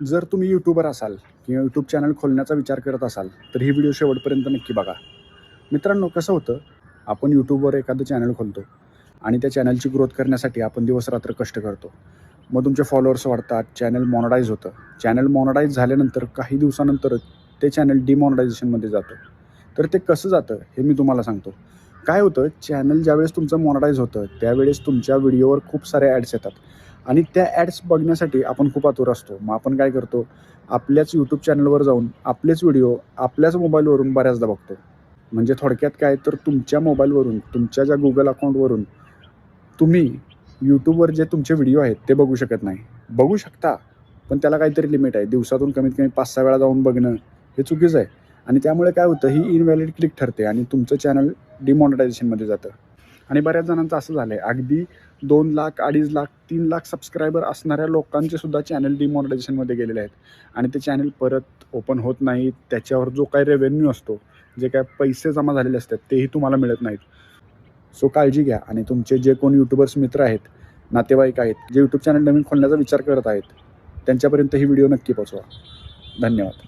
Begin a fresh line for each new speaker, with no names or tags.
जर तुम्ही यूट्यूबर असाल किंवा यूट्यूब चॅनल खोलण्याचा विचार करत असाल तर ही व्हिडिओ शेवटपर्यंत नक्की बघा. मित्रांनो कसं होतं? आपण यूट्यूबवर एखादं चॅनल खोलतो आणि त्या चॅनलची ग्रोथ करण्यासाठी आपण दिवसरात्र कष्ट करतो. मग तुमचे फॉलोअर्स वाढतात चॅनल मॉनडाईज होतं. चॅनल मॉनडाईज झाल्यानंतर काही दिवसानंतर ते चॅनल डिमॉनडायझेशनमध्ये जातं. तर ते कसं जातं हे मी तुम्हाला सांगतो. काय होतं? चॅनल ज्यावेळेस तुमचं मॉनडाईज होतं त्यावेळेस तुमच्या व्हिडिओवर खूप सारे ॲड्स येतात. आणि त्या ॲड्स बघण्यासाठी आपण खूप आतुर असतो. मग आपण काय करतो? आपल्याच यूट्यूब चॅनलवर जाऊन आपलेच व्हिडिओ आपल्याच मोबाईलवरून बऱ्याचदा बघतो. म्हणजे थोडक्यात काय तर तुमच्या मोबाईलवरून तुमच्या ज्या गुगल अकाउंटवरून तुम्ही यूट्यूबवर जे तुमचे व्हिडिओ आहेत ते बघू शकत नाही. बघू शकता पण त्याला काहीतरी लिमिट आहे. दिवसातून कमीत कमी पाच सहा वेळा जाऊन बघणं हे चुकीचं आहे. आणि त्यामुळे काय होतं ही इनव्हॅलिड क्लिक ठरते आणि तुमचं चॅनल डिमॉनिटायझेशनमध्ये जातं. आणि बऱ्याच जणांचं असं झालं आहे अगदी दोन लाख अडीच लाख तीन लाख सबस्क्रायबर असणाऱ्या लोकांचे सुद्धा चॅनल डिमॉनिटायझेशनमध्ये गेलेले आहेत. आणि ते चॅनल परत ओपन होत नाहीत. त्याच्यावर जो काही रेव्हेन्यू असतो जे काय पैसे जमा झालेले असतात तेही तुम्हाला मिळत नाहीत. सो काळजी घ्या. आणि तुमचे जे कोण यूट्यूबर्स मित्र आहेत नातेवाईक आहेत जे यूट्यूब चॅनल नवीन खोलण्याचा विचार करत आहेत त्यांच्यापर्यंत ही व्हिडिओ नक्की पोचवा धन्यवाद.